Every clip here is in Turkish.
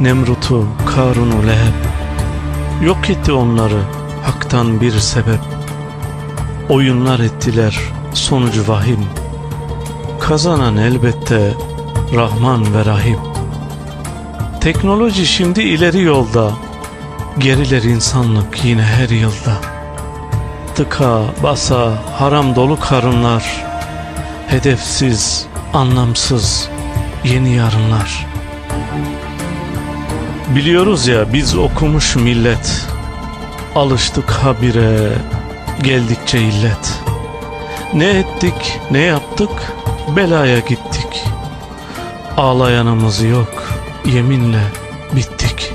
Nemrut'u, Karun'u, Leheb. Yok etti onları haktan bir sebep. Oyunlar ettiler sonucu vahim. Kazanan elbette Rahman ve Rahim. Teknoloji şimdi ileri yolda. Geriler insanlık yine her yılda. Tıka basa haram dolu karınlar. Hedefsiz, anlamsız yeni yarınlar. Biliyoruz ya biz okumuş millet. Alıştık habire, geldikçe illet. Ne ettik, ne yaptık, belaya gittik. Ağlayanımız yok, yeminle bittik.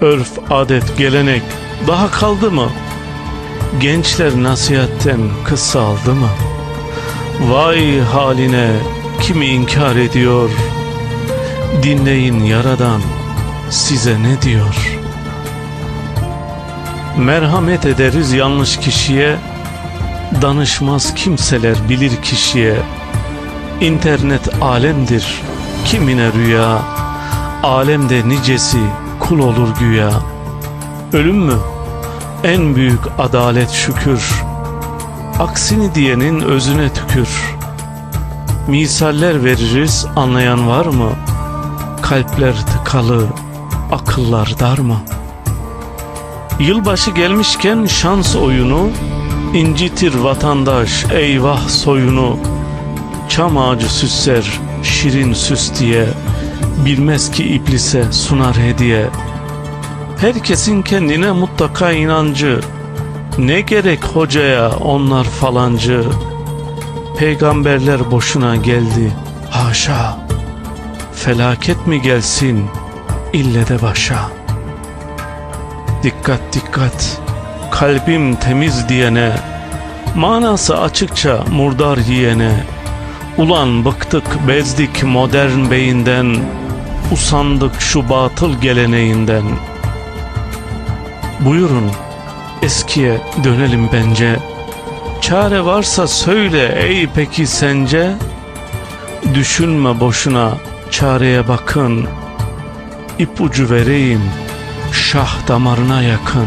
Örf, adet, gelenek daha kaldı mı? Gençler nasihatten kısa aldı mı? Vay haline kimi inkar ediyor? Dinleyin yaradan size ne diyor? Merhamet ederiz yanlış kişiye, danışmaz kimseler bilir kişiye. İnternet alemdir, kimine rüya, alemde nicesi kul olur güya. Ölüm mü? En büyük adalet şükür. Aksini diyenin özüne tükür. Misaller veririz anlayan var mı? Kalpler tıkalı, akıllar dar mı? Yılbaşı gelmişken şans oyunu incitir vatandaş eyvah soyunu. Çam ağacı süsler şirin süs diye Bilmez ki iblise sunar hediye. Herkesin kendine mutlaka inancı. Ne gerek hocaya onlar falancı? Peygamberler boşuna geldi haşa Felaket mi gelsin ille de başa? Dikkat dikkat kalbim temiz diyene Manası açıkça murdar yiyene Ulan bıktık bezdik modern beyinden Usandık şu batıl geleneğinden. Buyurun eskiye dönelim bence. Çare varsa söyle ey peki sence? Düşünme boşuna çareye bakın İpucu vereyim şah damarına yakın.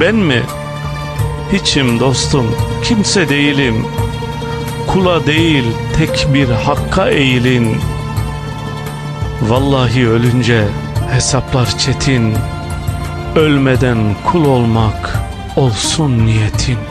Ben mi? Hiçim dostum kimse değilim. Kula değil tek bir hakka eğilin. Vallahi ölünce hesaplar çetin. Ölmeden kul olmak olsun niyetin